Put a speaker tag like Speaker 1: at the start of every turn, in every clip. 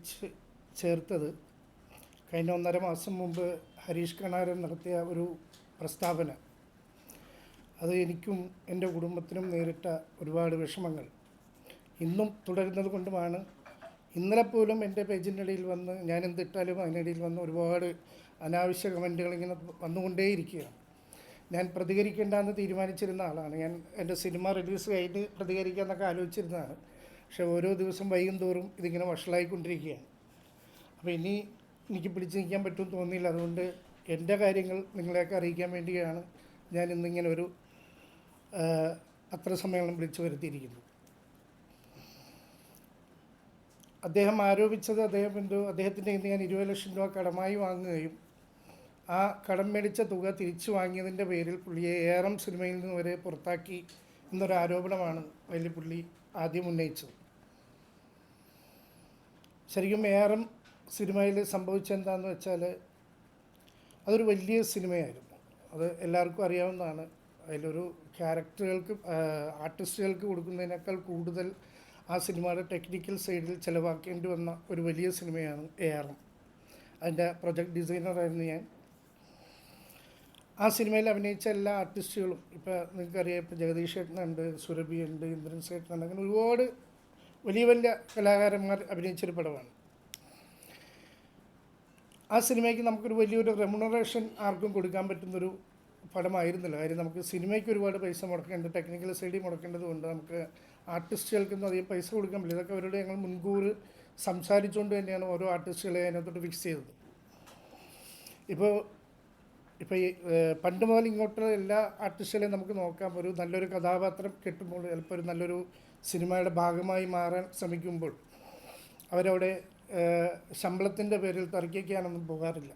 Speaker 1: വിളിച്ച് ചേർത്തത് കഴിഞ്ഞ ഒന്നര മാസം മുമ്പ് ഹരീഷ് കണാരൻ നടത്തിയ ഒരു പ്രസ്താവന. അത് എനിക്കും എന്റെ കുടുംബത്തിനും നേരിട്ട ഒരുപാട് വിഷമങ്ങൾ. ഇന്നും തുടരുന്നത് കൊണ്ടുമാണ്. ഇന്നലെ പോലും എന്റെ പേജിന്റെ ഇടയിൽ വന്ന് ഞാൻ എന്തിട്ടാലും അതിനിടയിൽ വന്ന് ഒരുപാട് അനാവശ്യ കമന്റുകൾ ഇങ്ങനെ വന്നുകൊണ്ടേയിരിക്കുകയാണ്. ഞാൻ പ്രതികരിക്കേണ്ടെന്ന് തീരുമാനിച്ചിരുന്ന ആളാണ്. ഞാൻ എന്റെ സിനിമ റിലീസ് കഴിഞ്ഞ് പ്രതികരിക്കാമെന്നൊക്കെ ആലോചിച്ചിരുന്നതാണ്. പക്ഷേ ഓരോ ദിവസം വൈകും തോറും ഇതിങ്ങനെ വഷളായിക്കൊണ്ടിരിക്കുകയാണ്. അപ്പോൾ ഇനി എനിക്ക് പിടിച്ചു നിൽക്കാൻ പറ്റുമെന്ന് തോന്നിയില്ല. അതുകൊണ്ട് എന്റെ കാര്യങ്ങൾ നിങ്ങളെയൊക്കെ അറിയിക്കാൻ വേണ്ടിയാണ് ഞാൻ ഇന്നിങ്ങനെ ഒരു അത്ര സമ്മേളനം വിളിച്ചു വരുത്തിയിരിക്കുന്നത്. അദ്ദേഹം ആരോപിച്ചത് അദ്ദേഹം എന്തോ അദ്ദേഹത്തിന്റെ ഇന്ന് ഞാൻ ഇരുപത് ലക്ഷം രൂപ കടമായി വാങ്ങുകയും ആ കടം മേടിച്ച തുക തിരിച്ചു വാങ്ങിയതിന്റെ പേരിൽ പുള്ളിയെ ഏറം സിനിമയിൽ നിന്ന് വരെ പുറത്താക്കി എന്നൊരു ആരോപണമാണ് വലിയ പുള്ളി ആദ്യം ഉന്നയിച്ചത്. ശരിക്കും എ ആർ എം സിനിമയിൽ സംഭവിച്ചെന്താന്ന് വെച്ചാൽ അതൊരു വലിയ സിനിമയായിരുന്നു. അത് എല്ലാവർക്കും അറിയാവുന്നതാണ്. അതിലൊരു ക്യാരക്ടറുകൾക്ക് ആർട്ടിസ്റ്റുകൾക്ക് കൊടുക്കുന്നതിനേക്കാൾ കൂടുതൽ ആ സിനിമയുടെ ടെക്നിക്കൽ സൈഡിൽ ചിലവാക്കേണ്ടി വന്ന ഒരു വലിയ സിനിമയാണ് എ ആർ എം അതിന്റെ പ്രൊജക്ട് ഡിസൈനറായിരുന്നു ഞാൻ. ആ സിനിമയിൽ അഭിനയിച്ച എല്ലാ ആർട്ടിസ്റ്റുകളും ഇപ്പോൾ നിങ്ങൾക്കറിയാം ഇപ്പോൾ ജഗദീഷ് ചേട്ടനുണ്ട് സുരഭി ഉണ്ട് ഇന്ദ്രൻ ചേട്ടനുണ്ട് അങ്ങനെ ഒരുപാട് വലിയ വലിയ കലാകാരന്മാർ അഭിനയിച്ചൊരു പടമാണ്. ആ സിനിമയ്ക്ക് നമുക്കൊരു വലിയൊരു റെമുണറേഷൻ ആർക്കും കൊടുക്കാൻ പറ്റുന്നൊരു പടമായിരുന്നില്ല. കാര്യം നമുക്ക് സിനിമയ്ക്ക് ഒരുപാട് പൈസ മുടക്കേണ്ട ടെക്നിക്കൽ സൈഡിൽ മുടക്കേണ്ടത് കൊണ്ട് നമുക്ക് ആർട്ടിസ്റ്റുകൾക്കൊന്നും അധികം പൈസ കൊടുക്കാൻ പറ്റില്ല. ഇതൊക്കെ അവരോട് ഞങ്ങൾ മുൻകൂർ സംസാരിച്ചുകൊണ്ട് തന്നെയാണ് ഓരോ ആർട്ടിസ്റ്റുകളെ അതിനകത്തോട്ട് ഫിക്സ് ചെയ്തത്. ഇപ്പോൾ ഇപ്പോൾ ഈ പണ്ട് മുതൽ ഇങ്ങോട്ടുള്ള എല്ലാ ആർട്ടിസ്റ്റുകളെയും നമുക്ക് നോക്കാം. ഒരു നല്ലൊരു കഥാപാത്രം കിട്ടുമ്പോൾ ചിലപ്പോൾ ഒരു നല്ലൊരു സിനിമയുടെ ഭാഗമായി മാറാൻ ശ്രമിക്കുമ്പോൾ അവരവിടെ ശമ്പളത്തിന്റെ പേരിൽ തർക്കിക്കാനൊന്നും പോകാറില്ല.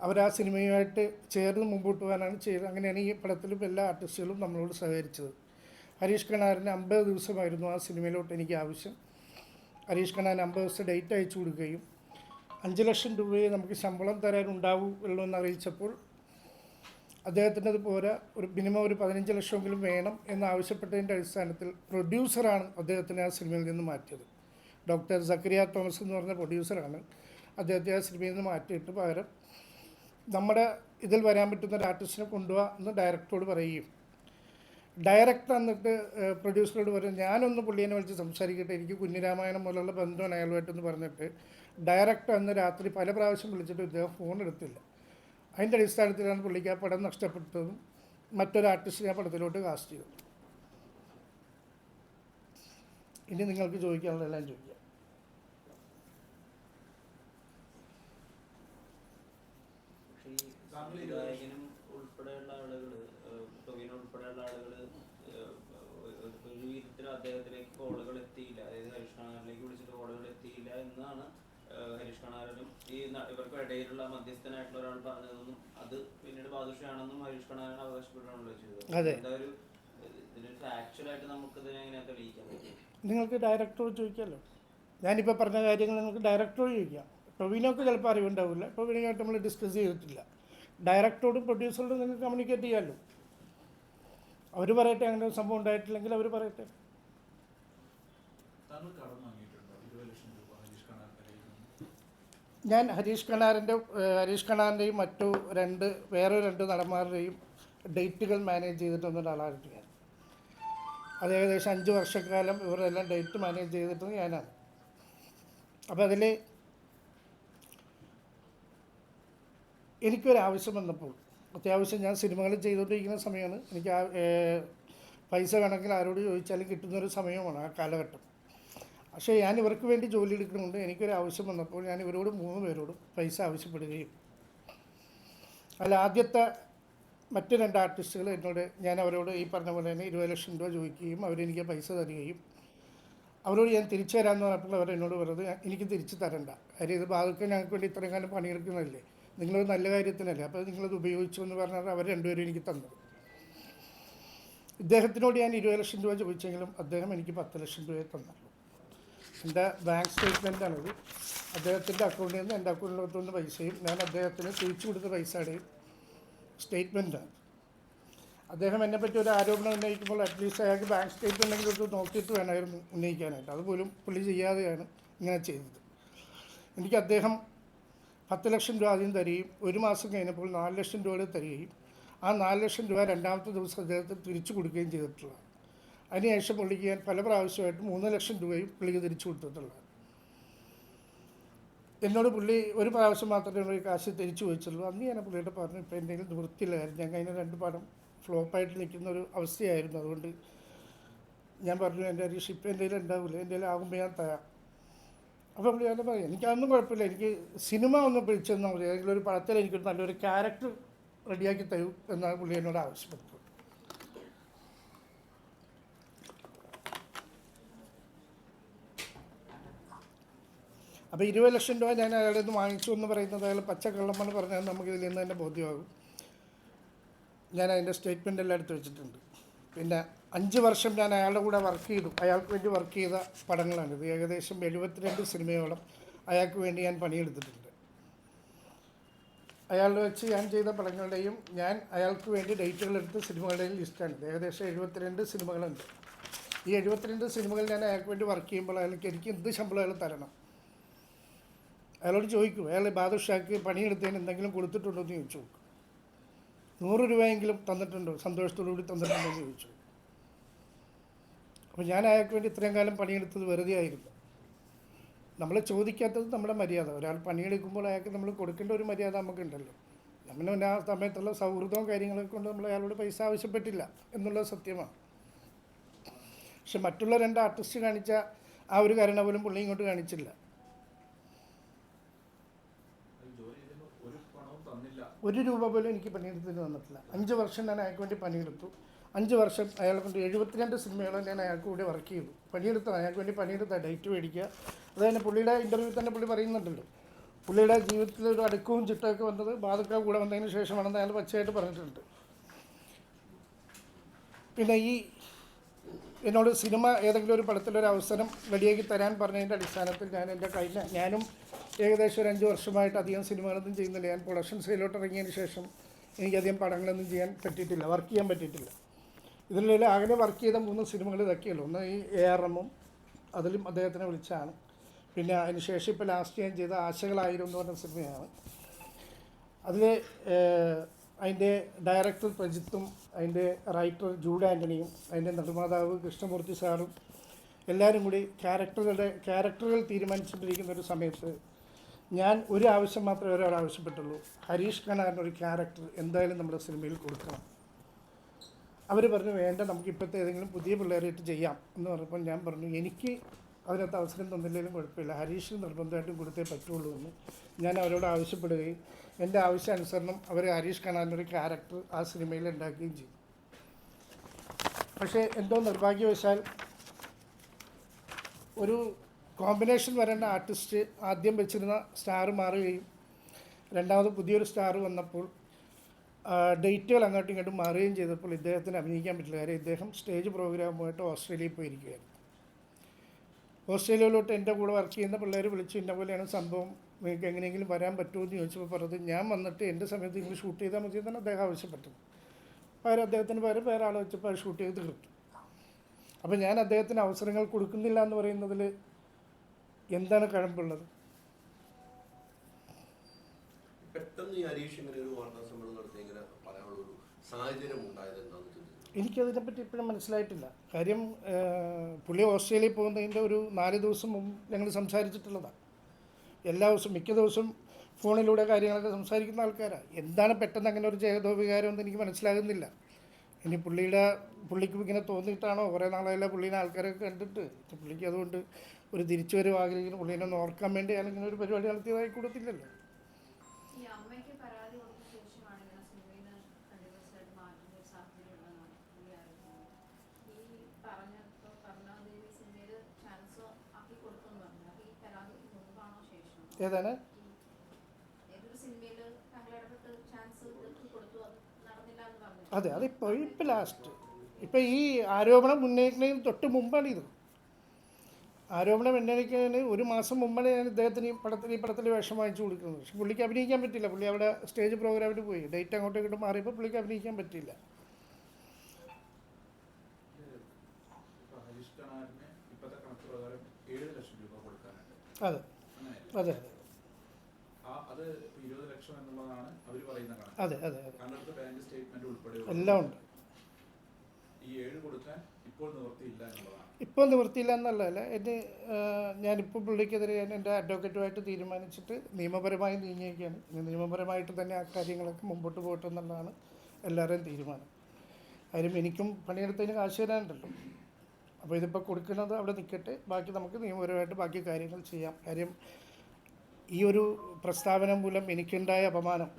Speaker 1: അവർ ആ സിനിമയുമായിട്ട് ചേർന്ന് മുമ്പോട്ട് പോകാനാണ് ചെയ്തത്. അങ്ങനെയാണ് ഈ പടത്തിലും എല്ലാ ആർട്ടിസ്റ്റുകളും നമ്മളോട് സഹകരിച്ചത്. ഹരീഷ് കണാറിന് അമ്പത് ദിവസമായിരുന്നു ആ സിനിമയിലോട്ട് എനിക്ക് ആവശ്യം. ഹരീഷ് കണാൻ അമ്പത് ദിവസം ഡേറ്റ് അയച്ചു കൊടുക്കുകയും അഞ്ച് ലക്ഷം രൂപയെ നമുക്ക് ശമ്പളം തരാൻ ഉണ്ടാവുള്ളൂ എന്ന് അറിയിച്ചപ്പോൾ അദ്ദേഹത്തിന്റെ പോരാ ഒരു മിനിമം ഒരു പതിനഞ്ച് ലക്ഷമെങ്കിലും വേണം എന്നാവശ്യപ്പെട്ടതിന്റെ അടിസ്ഥാനത്തിൽ പ്രൊഡ്യൂസറാണ് അദ്ദേഹത്തിനെ ആ സിനിമയിൽ നിന്ന് മാറ്റിയത്. ഡോക്ടർ സക്രിയ തോമസ് എന്ന് പറഞ്ഞ പ്രൊഡ്യൂസറാണ് അദ്ദേഹത്തെ ആ സിനിമയിൽ നിന്ന് മാറ്റിയിട്ട് പകരം നമ്മുടെ ഇതിൽ വരാൻ പറ്റുന്ന ഒരു ആർട്ടിസ്റ്റിനെ കൊണ്ടുപോകാം എന്ന് ഡയറക്ടറോട് പറയുകയും ഡയറക്ടർ എന്നിട്ട് പ്രൊഡ്യൂസറോട് പറയും ഞാനൊന്ന് പുള്ളിയെ വിളിച്ച് സംസാരിക്കട്ടെ എനിക്ക് കുഞ്ഞിരാമായണം പോലുള്ള ബന്ധമാണ് അയാളുമായിട്ടെന്ന് പറഞ്ഞിട്ട് ഡയറക്ടർ അന്ന് രാത്രി പല പ്രാവശ്യം വിളിച്ചിട്ട് ഇദ്ദേഹം ഫോൺ എടുത്തില്ല. അതിന്റെ അടിസ്ഥാനത്തിലാണ് പുള്ളിക്ക് ആ പടം നഷ്ടപ്പെട്ടതും മറ്റൊരു ആർട്ടിസ്റ്റിനെ ആ പടത്തിലോട്ട് കാസ്റ്റ് ചെയ്തു. ഇനി നിങ്ങൾക്ക് ചോദിക്കാനുള്ളതെല്ലാം ചോദിക്കാം.
Speaker 2: പക്ഷേ ഈ സംവിധായകനും ഉൾപ്പെടെയുള്ള ആളുകൾ ടൊവിനോ ഉൾപ്പെടെയുള്ള ആളുകൾ ഒരു അദ്ദേഹത്തിലേക്ക് കോളുകൾ എത്തിയില്ല. അതായത് ഹരീഷ് കണാറിലേക്ക് വിളിച്ചിട്ട് കോളുകൾ എത്തിയില്ല എന്നാണ് ഹരീഷ് കണാരനും ഈ ഇവർക്ക് ഇടയിലുള്ള മധ്യസ്ഥനായിട്ടുള്ള ഒരാൾ പറഞ്ഞതെന്നും അത് പിന്നീട് ബാദുഷയാണെന്നും ഹരീഷ് കണാരൻ അവകാശപ്പെട്ടാണല്ലോ ചെയ്തത്. എന്താ ഒരു
Speaker 1: നിങ്ങൾക്ക് ഡയറക്ടറോട് ചോദിക്കാമല്ലോ ഞാനിപ്പോൾ പറഞ്ഞ കാര്യങ്ങൾ നിങ്ങൾക്ക് ഡയറക്ടറോട് ചോദിക്കാം. ടൊവിനോക്ക് ചിലപ്പോൾ അറിവുണ്ടാവില്ല. ടൊവിനോയായിട്ട് നമ്മൾ ഡിസ്കസ് ചെയ്തിട്ടില്ല ഡയറക്ടറോടും പ്രൊഡ്യൂസറോടും നിങ്ങൾക്ക് കമ്മ്യൂണിക്കേറ്റ് ചെയ്യാമല്ലോ അവർ പറയട്ടെ അങ്ങനെ ഒരു സംഭവം ഉണ്ടായിട്ടില്ലെങ്കിൽ അവർ പറയട്ടെ
Speaker 3: താങ്കൾ കടം വാങ്ങിയിട്ടുണ്ടോ ഇരുപത് ലക്ഷം രൂപ ഹരീഷ് കണാർ കരയിൽ നിന്ന്
Speaker 1: ഞാൻ ഹരീഷ് കണാറിന്റെ ഹരീഷ് കണാറിന്റെയും മറ്റു രണ്ട് വേറെ രണ്ട് നടന്മാരുടെയും ഡേറ്റുകൾ മാനേജ് ചെയ്തിട്ടുള്ള ഒരാളായിട്ട് ഞാൻ. അത് ഏകദേശം അഞ്ച് വർഷക്കാലം ഇവരെല്ലാം ഡേറ്റ് മാനേജ് ചെയ്തിട്ടുള്ളത് ഞാനാണ്. അപ്പോൾ അതിൽ എനിക്കൊരാവശ്യം വന്നപ്പോൾ അത്യാവശ്യം ഞാൻ സിനിമകൾ ചെയ്തുകൊണ്ടിരിക്കുന്ന സമയമാണ്. എനിക്ക് പൈസ വേണമെങ്കിൽ ആരോട് ചോദിച്ചാലും കിട്ടുന്നൊരു സമയമാണ് ആ കാലഘട്ടം. പക്ഷേ ഞാൻ ഇവർക്ക് വേണ്ടി ജോലി എടുക്കുന്നുണ്ട്. എനിക്കൊരു ആവശ്യം വന്നപ്പോൾ ഞാൻ ഇവരോട് മൂന്ന് പേരോടും പൈസ ആവശ്യപ്പെടുകയും. അതിൽ ആദ്യത്തെ മറ്റ് രണ്ട് ആർട്ടിസ്റ്റുകൾ എന്നോട് ഞാൻ അവരോട് ഈ പറഞ്ഞ പോലെ തന്നെ ഇരുപത് ലക്ഷം രൂപ ചോദിക്കുകയും അവരെനിക്ക് പൈസ തരികയും. അവരോട് ഞാൻ തിരിച്ചു തരാമെന്ന് പറഞ്ഞപ്പോൾ അവർ എന്നോട് പറഞ്ഞത് എനിക്ക് തിരിച്ചു തരണ്ട. കാര്യം ഇത് ബാധിക്കാൻ ഞങ്ങൾക്ക് വേണ്ടി ഇത്രയും കാലം പണിയെടുക്കുന്നതല്ലേ. നിങ്ങളൊരു നല്ല കാര്യത്തിനല്ലേ അപ്പോൾ നിങ്ങളത് ഉപയോഗിച്ചു എന്ന് പറഞ്ഞാൽ അവർ രണ്ടുപേരും എനിക്ക് തന്നത് ഇദ്ദേഹത്തിനോട് ഞാൻ ഇരുപത് ലക്ഷം രൂപ ചോദിച്ചെങ്കിലും അദ്ദേഹം എനിക്ക് പത്ത് ലക്ഷം രൂപയെ തന്നുള്ളൂ എന്റെ ബാങ്ക് സ്റ്റേറ്റ്മെന്റാണിത് അദ്ദേഹത്തിന്റെ അക്കൗണ്ടിൽ നിന്ന് എന്റെ അക്കൗണ്ടിലോട്ട് വന്ന പൈസയും ഞാൻ അദ്ദേഹത്തിന് തിരിച്ചു കൊടുത്ത പൈസയുടെയും സ്റ്റേറ്റ്മെന്റാണ് അദ്ദേഹം എന്നെപ്പറ്റി ഒരു ആരോപണം ഉന്നയിക്കുമ്പോൾ അറ്റ്ലീസ്റ്റ് അയാൾക്ക് ബാങ്ക് സ്റ്റേറ്റ്മെന്റെങ്കിലും എടുത്ത് നോക്കിയിട്ട് വേണമായിരുന്നു ഉന്നയിക്കാനായിട്ട്. അതുപോലും പുള്ളി ചെയ്യാതെയാണ് ഇങ്ങനെ ചെയ്തത്. എനിക്ക് അദ്ദേഹം പത്ത് ലക്ഷം രൂപ ആദ്യം തരികയും ഒരു മാസം കഴിഞ്ഞപ്പോൾ നാല് ലക്ഷം രൂപയുടെ തരികയും ആ നാല് ലക്ഷം രൂപ രണ്ടാമത്തെ ദിവസം അദ്ദേഹത്തിന് തിരിച്ചു കൊടുക്കുകയും ചെയ്തിട്ടുള്ളതാണ്. അതിനുശേഷം പുള്ളിക്ക് ഞാൻ പല പ്രാവശ്യമായിട്ട് മൂന്ന് ലക്ഷം രൂപയും പുള്ളിക്ക് തിരിച്ചു കൊടുത്തിട്ടുള്ളതാണ് എന്നോട് പുള്ളി ഒരു പ്രാവശ്യം മാത്രമേ ഒരു കാശ് തിരിച്ചു ചോദിച്ചുള്ളൂ. അന്ന് ഞാൻ പുള്ളിയുടെ പറഞ്ഞു ഇപ്പോൾ എന്തെങ്കിലും നിവൃത്തിയില്ല ഞാൻ ഞങ്ങൾ അതിന് രണ്ട് പടം ഫ്ലോപ്പായിട്ട് നിൽക്കുന്ന ഒരു അവസ്ഥയായിരുന്നു. അതുകൊണ്ട് ഞാൻ പറഞ്ഞു എന്റെ ഒരു ഷിപ്പ് കയ്യിൽ ഉണ്ടാവില്ല? കയ്യിൽ ആകുമ്പോൾ ഞാൻ തരാം. അപ്പോൾ പുള്ളി അങ്ങനെ പറയും എനിക്കതൊന്നും കുഴപ്പമില്ല. എനിക്ക് സിനിമ ഒന്ന് പിടിച്ചെന്നാൽ മതി. ഏതെങ്കിലും ഒരു പടത്തിൽ എനിക്കൊരു നല്ലൊരു ക്യാരക്ടർ റെഡിയാക്കി തരൂ എന്നാണ് പുള്ളി എന്നോട് ആവശ്യപ്പെട്ടത്. അപ്പോൾ ഇരുപത് ലക്ഷം രൂപ ഞാൻ അയാളുടെ നിന്ന് വാങ്ങിച്ചു എന്ന് പറയുന്നത് അയാൾ പച്ചക്കള്ളമാണ് പറഞ്ഞാൽ നമുക്ക് ഇതിൽ നിന്ന് തന്നെ ബോധ്യമാകും. ഞാൻ അതിന്റെ സ്റ്റേറ്റ്മെന്റ് എല്ലാം എടുത്ത് വെച്ചിട്ടുണ്ട്. പിന്നെ അഞ്ച് വർഷം ഞാൻ അയാളുടെ കൂടെ വർക്ക് ചെയ്തു. അയാൾക്ക് വേണ്ടി വർക്ക് ചെയ്ത പടങ്ങളാണിത് ഏകദേശം എഴുപത്തിരണ്ട് സിനിമയോളം അയാൾക്ക് വേണ്ടി ഞാൻ പണിയെടുത്തിട്ടുണ്ട്. അയാളുടെ വെച്ച് ഞാൻ ചെയ്ത പടങ്ങളുടെയും ഞാൻ അയാൾക്ക് വേണ്ടി ഡേറ്റുകൾ എടുത്ത സിനിമകളുടെയും ലിസ്റ്റാണിത് ഏകദേശം എഴുപത്തിരണ്ട് സിനിമകളുണ്ട്. ഈ എഴുപത്തിരണ്ട് സിനിമകൾ ഞാൻ അയാൾക്ക് വേണ്ടി വർക്ക് ചെയ്യുമ്പോൾ അയാൾക്ക് എനിക്ക് എന്ത് ശമ്പളം അയാൾ തരണം? അയാളോട് ചോദിക്കും അയാൾ ബാദുഷാക്ക് പണിയെടുത്തതിന് എന്തെങ്കിലും കൊടുത്തിട്ടുണ്ടോ എന്ന് ചോദിച്ചു നോക്കും. നൂറ് രൂപയെങ്കിലും തന്നിട്ടുണ്ടോ? സന്തോഷത്തോടു കൂടി തന്നിട്ടുണ്ടോ എന്ന് ചോദിച്ചു അപ്പോൾ ഞാൻ അയാൾക്ക് വേണ്ടി ഇത്രയും കാലം പണിയെടുത്തത് വെറുതെ ആയിരുന്നു. നമ്മൾ ചോദിക്കാത്തത് നമ്മുടെ മര്യാദ. ഒരാൾ പണിയെടുക്കുമ്പോൾ അയാൾക്ക് നമ്മൾ കൊടുക്കേണ്ട ഒരു മര്യാദ നമുക്കുണ്ടല്ലോ. നമ്മൾ ആ സമയത്തുള്ള സൗഹൃദവും കാര്യങ്ങളൊക്കെ കൊണ്ട് നമ്മൾ അയാളോട് പൈസ ആവശ്യപ്പെട്ടില്ല എന്നുള്ളത് സത്യമാണ്. പക്ഷെ മറ്റുള്ള രണ്ട് ആർട്ടിസ്റ്റ് കാണിച്ച ആ ഒരു കരുണ പോലും പുള്ളി ഇങ്ങോട്ട് കാണിച്ചില്ല
Speaker 3: അത് ജോലി ചെയ്തപ്പോൾ ഒരു പണവും തന്നില്ല
Speaker 1: ഒരു രൂപ പോലും എനിക്ക് പണിയെടുത്തിന് തന്നിട്ടില്ല അഞ്ച് വർഷം ഞാൻ അയാൾക്ക് വേണ്ടി പണിയെടുത്തു. അഞ്ച് വർഷം അയാളെ കൊണ്ട് എഴുപത്തിരണ്ട് സിനിമകളും ഞാൻ അയാൾക്ക് കൂടി വർക്ക് ചെയ്തു. പണിയെടുത്ത. അയാൾക്ക് വേണ്ടി പണിയെടുത്ത ഡേറ്റ് മേടിക്കുക. അത് തന്നെ പുള്ളിയുടെ ഇന്റർവ്യൂ തന്നെ പുള്ളി പറയുന്നുണ്ടല്ലോ. പുള്ളിയുടെ ജീവിതത്തിൽ ഒരു അടുക്കവും ചിട്ടമൊക്കെ വന്നത് ബാധക്ക കൂടെ വന്നതിന് ശേഷമാണെന്ന് അയാൾ പച്ചയായിട്ട് പറഞ്ഞിട്ടുണ്ട്. പിന്നെ ഈ എന്നോട് സിനിമ ഏതെങ്കിലും ഒരു പടത്തിലൊരു അവസരം റെഡിയാക്കി തരാൻ പറഞ്ഞതിന്റെ അടിസ്ഥാനത്തിൽ ഞാൻ എന്റെ കഴിഞ്ഞ ഞാനും ഏകദേശം ഒരു അഞ്ച് വർഷമായിട്ട് അധികം സിനിമകളൊന്നും ചെയ്യുന്നില്ല. ഞാൻ പ്രൊഡക്ഷൻ സൈഡിലോട്ട് ഇറങ്ങിയതിന് ശേഷം എനിക്കധികം പടങ്ങളൊന്നും ചെയ്യാൻ പറ്റിയിട്ടില്ല. വർക്ക് ചെയ്യാൻ പറ്റിയിട്ടില്ല. ഇതിലുള്ള അങ്ങനെ വർക്ക് ചെയ്ത മൂന്ന് സിനിമകൾ ഇതൊക്കെയുള്ളൂ. ഒന്ന് ഈ എ ആർ എമ്മും അതിലും അദ്ദേഹത്തിനെ വിളിച്ചാണ്. പിന്നെ അതിന് ശേഷം ഇപ്പോൾ ലാസ്റ്റ് ഞാൻ ചെയ്ത ആശകളായിരുന്നു എന്ന് പറഞ്ഞ സിനിമയാണ്. അതിൽ അതിന്റെ ഡയറക്ടർ പ്രജിത്തും അതിന്റെ റൈറ്റർ ജൂഡ് ആന്റണിയും അതിന്റെ നിർമ്മാതാവ് കൃഷ്ണമൂർത്തി സാറും എല്ലാവരും കൂടി ക്യാരക്ടറുകളുടെ ക്യാരക്ടറുകൾ തീരുമാനിച്ചുകൊണ്ടിരിക്കുന്ന ഒരു സമയത്ത് ഞാൻ ഒരു ആവശ്യം മാത്രമേ ഒരാൾ ആവശ്യപ്പെട്ടുള്ളൂ. ഹരീഷ് ഖനാറിന്റെ ഒരു ക്യാരക്ടർ എന്തായാലും നമ്മുടെ സിനിമയിൽ കൊടുക്കണം. അവർ പറഞ്ഞു വേണ്ട നമുക്ക് ഇപ്പോഴത്തെ ഏതെങ്കിലും പുതിയ പിള്ളേരായിട്ട് ചെയ്യാം. എന്ന് പറഞ്ഞപ്പോൾ ഞാൻ പറഞ്ഞു എനിക്ക് അതിനകത്ത് അവസരം തന്നില്ലെങ്കിലും കുഴപ്പമില്ല. ഹരീഷിന് നിർബന്ധമായിട്ടും കൊടുത്തേ പറ്റുള്ളൂ എന്ന് ഞാൻ അവരോട് ആവശ്യപ്പെടുകയും എന്റെ ആവശ്യാനുസരണം അവർ ഹരീഷ് കാണാനൊരു ഒരു ക്യാരക്ടർ ആ സിനിമയിൽ ഉണ്ടാക്കുകയും ചെയ്തു. പക്ഷേ എന്തോ നിർഭാഗ്യവശാൽ ഒരു കോമ്പിനേഷൻ വരേണ്ട ആർട്ടിസ്റ്റ് ആദ്യം വെച്ചിരുന്ന സ്റ്റാർ മാറുകയും രണ്ടാമത് പുതിയൊരു സ്റ്റാർ വന്നപ്പോൾ ഡേറ്റുകൾ അങ്ങോട്ടും ഇങ്ങോട്ടും മാറുകയും ചെയ്തപ്പോൾ ഇദ്ദേഹത്തിന് അഭിനയിക്കാൻ പറ്റില്ല. കാര്യം ഇദ്ദേഹം സ്റ്റേജ് പ്രോഗ്രാമുമായിട്ട് ഓസ്ട്രേലിയയിൽ പോയിരിക്കുകയായിരുന്നു. ഓസ്ട്രേലിയയിലോട്ട് എന്റെ കൂടെ വർക്ക് ചെയ്യുന്ന പിള്ളേർ വിളിച്ചു ഇന്ന പോലെയാണ് സംഭവം നിങ്ങൾക്ക് എങ്ങനെയെങ്കിലും വരാൻ പറ്റുമോ? എന്ന് ചോദിച്ചപ്പോൾ പറഞ്ഞത് ഞാൻ വന്നിട്ട് എന്റെ സമയത്ത് നിങ്ങൾ ഷൂട്ട് ചെയ്താൽ മതി എന്നാണ് അദ്ദേഹം ആവശ്യപ്പെട്ടത്. പകരം അദ്ദേഹത്തിന് പകരം വേറെ ആളെ വെച്ചപ്പോൾ ഷൂട്ട് ചെയ്ത് തീർത്തു. അപ്പോൾ ഞാൻ അദ്ദേഹത്തിന് അവസരങ്ങൾ കൊടുക്കുന്നില്ല എന്ന് പറയുന്നതിൽ എന്താണ് കഴമ്പുള്ളത്?
Speaker 4: പെട്ടെന്ന് ഈ ഹരീഷ് ഇങ്ങനെ ഒരു വാർത്താ സമ്മേളനം നടത്തി ഇങ്ങനെ പറയാനുള്ള ഒരു സാഹചര്യം ഉണ്ടായത് എന്താണെന്ന്
Speaker 1: എനിക്കതിനെപ്പറ്റി ഇപ്പോഴും മനസ്സിലായിട്ടില്ല. കാര്യം പുള്ളി ഓസ്ട്രേലിയയിൽ പോകുന്നതിന്റെ ഒരു നാല് ദിവസം മുമ്പ് ഞങ്ങൾ സംസാരിച്ചിട്ടുള്ളതാണ് എല്ലാ ദിവസവും മിക്ക ദിവസവും ഫോണിലൂടെ കാര്യങ്ങളൊക്കെ സംസാരിക്കുന്ന ആൾക്കാരാണ് എന്താണ് പെട്ടെന്ന് അങ്ങനെ ഒരു ജയതോപകാരം എന്ന് എനിക്ക് മനസ്സിലാകുന്നില്ല. ഇനി പുള്ളിയുടെ പുള്ളിക്ക് ഇങ്ങനെ തോന്നിയിട്ടാണോ? കുറേ നാളായാലും പുള്ളീനെ ആൾക്കാരൊക്കെ കണ്ടിട്ട്. പുള്ളിക്ക് അതുകൊണ്ട് ഒരു തിരിച്ചുവരവ് ആഗ്രഹിക്കുന്നു. പുള്ളീനെ ഒന്ന് ഓർക്കാൻ വേണ്ടി ഇങ്ങനെ ഒരു പരിപാടി നടത്തിയതായി കൊടുത്തില്ലല്ലോ
Speaker 5: ഈ അമ്മയ്ക്ക് പരാതി കൊടുത്ത ശേഷമാണ് ഇങ്ങനെ സിനിമയിൽ നിന്ന് കണ്ടിന്യൂസ് ആയിട്ട് മാറ്റുന്ന ഒരു സാഹചര്യം ഉണ്ടെന്നാണ് പുള്ളി അറിയിക്കുന്നത് ഈ പറഞ്ഞ ഇപ്പൊ കരുണാദേവി സിനിമയിൽ ചാൻസ് ആക്കി കൊടുത്തു എന്ന് പറഞ്ഞു അപ്പൊ ഈ പരാതി മുൻപാണോ ശേഷമാണോ
Speaker 1: ഏതാണ്?
Speaker 5: അതെ
Speaker 1: അതിപ്പോൾ ഇപ്പം ലാസ്റ്റ് ഇപ്പം ഈ ആരോപണം ഉന്നയിക്കുന്നതിന് തൊട്ട് മുമ്പാണ് ഇത്. ആരോപണം ഉന്നയിക്കുന്നതിന് ഒരു മാസം മുമ്പാണ് ഞാൻ ഇദ്ദേഹത്തിന് ഈ പടത്തിൽ ഈ പടത്തിൽ വേഷം വാങ്ങിച്ചു കൊടുക്കുന്നത്. പക്ഷെ പുള്ളിക്ക് അഭിനയിക്കാൻ പറ്റില്ല. പുള്ളി അവിടെ സ്റ്റേജ് പ്രോഗ്രാമിൽ പോയി. ഡേറ്റ് അങ്ങോട്ടും ഇങ്ങോട്ടും മാറിയപ്പോൾ പുള്ളിക്ക് അഭിനയിക്കാൻ പറ്റില്ല
Speaker 3: അതെ. ഹരീഷ് കണാറിന് ഇപ്പോഴത്തെ കണക്ക് പ്രകാരം ഏഴ് ലക്ഷം രൂപ കൊടുക്കാനുണ്ട്
Speaker 1: അതെ
Speaker 3: അങ്ങനെയല്ല
Speaker 1: അതെ അതെ
Speaker 3: ആ അത് ഇപ്പൊ ഇരുപത് ലക്ഷം എന്നുള്ളതാണ് അവർ പറയുന്ന കണക്ക്
Speaker 1: അതെ അതെ എല്ലാം ഉണ്ട്.
Speaker 3: ഇപ്പോൾ നിവൃത്തിയില്ല
Speaker 1: എന്നല്ല എന്റെ ഞാനിപ്പോൾ പുള്ളിക്കെതിരെ ഞാൻ എന്റെ അഡ്വക്കേറ്റുമായിട്ട് തീരുമാനിച്ചിട്ട് നിയമപരമായി നീങ്ങിയൊക്കെയാണ് നിയമപരമായിട്ട് തന്നെ ആ കാര്യങ്ങളൊക്കെ മുമ്പോട്ട് പോകട്ടെ എന്നുള്ളതാണ് എല്ലാവരുടെയും തീരുമാനം. കാര്യം എനിക്കും പണിയെടുത്തതിന് കാശ് തരാനുണ്ടല്ലോ. അപ്പോൾ ഇതിപ്പോൾ കൊടുക്കുന്നത് അവിടെ നിൽക്കട്ടെ. ബാക്കി നമുക്ക് നിയമപരമായിട്ട് ബാക്കി കാര്യങ്ങൾ ചെയ്യാം. കാര്യം ഈ ഒരു പ്രസ്താവന മൂലം എനിക്കുണ്ടായ അപമാനം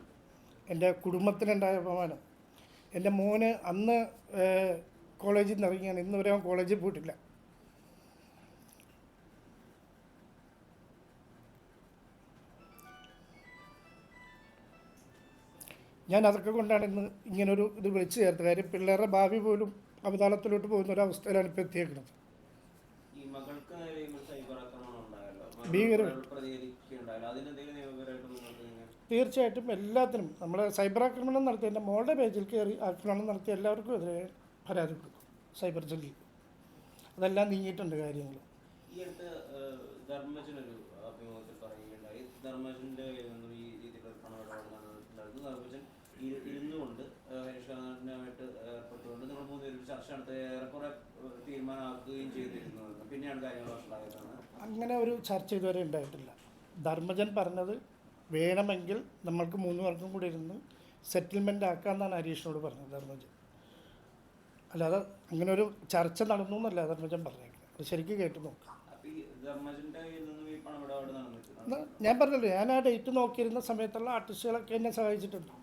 Speaker 1: എന്റെ കുടുംബത്തിനുണ്ടായ അപമാനം. എന്റെ മോന് അന്ന് കോളേജിൽ നിന്ന് ഇറങ്ങിയാണ്. ഇന്ന് വരെ അവൻ കോളേജിൽ പോയിട്ടില്ല. ഞാൻ അതൊക്കെ കൊണ്ടാണ് ഇന്ന് ഇങ്ങനൊരു ഇത് വിളിച്ചു ചേർത്തത്. കാര്യം പിള്ളേരുടെ ഭാവി പോലും അവതാളത്തിലോട്ട് പോകുന്ന ഒരു അവസ്ഥയിലാണ് ഇപ്പോൾ എത്തിയേക്കുന്നത്
Speaker 2: ഈ
Speaker 1: തീർച്ചയായിട്ടും എല്ലാത്തിനും നമ്മുടെ സൈബർ ആക്രമണം നടത്തിയ എന്റെ മോളുടെ പേജിൽ കയറി ആക്രമണം നടത്തിയ എല്ലാവർക്കും എതിരെ പരാതി കൊടുക്കും സൈബർ സെല്ലിൽ അതെല്ലാം നീങ്ങിയിട്ടുണ്ട് കാര്യങ്ങൾ
Speaker 2: ഈ അടുത്ത് അഭിമുഖത്തിൽ പറയുകയുണ്ടായി. ഈ രീതിയിലുള്ള ധർമ്മജൻ ഇരുന്നുകൊണ്ട് ഏർപ്പെട്ടുകൊണ്ട് നിങ്ങൾ ഒരു ചർച്ച നടത്തി ഏറെക്കുറെ ഏഹ്, തീരുമാനമാക്കുകയും ചെയ്തിരുന്നു. എന്ന്. പിന്നെയാണ് കാര്യങ്ങൾ വഷളായതാണ്
Speaker 1: അങ്ങനെ ഒരു ചർച്ച ഇതുവരെ ഉണ്ടായിട്ടില്ല. ധർമ്മജൻ പറഞ്ഞത് വേണമെങ്കിൽ നമ്മൾക്ക് മൂന്ന് പേർക്കും കൂടി ഇരുന്ന് സെറ്റിൽമെന്റ് ആക്കാമെന്നാണ് ഹരീഷിനോട് പറഞ്ഞത് ധർമ്മജൻ. അല്ലാതെ അങ്ങനെ ഒരു ചർച്ച നടന്നു എന്നല്ല ധർമ്മജൻ പറഞ്ഞേക്കുന്നത്. അത് ശരിക്കും കേട്ട് നോക്കാം. ഞാൻ പറഞ്ഞല്ലോ ഞാൻ ആ ഡേറ്റ് നോക്കിയിരുന്ന സമയത്തുള്ള ആർട്ടിസ്റ്റുകളൊക്കെ എന്നെ സഹായിച്ചിട്ടുണ്ട്.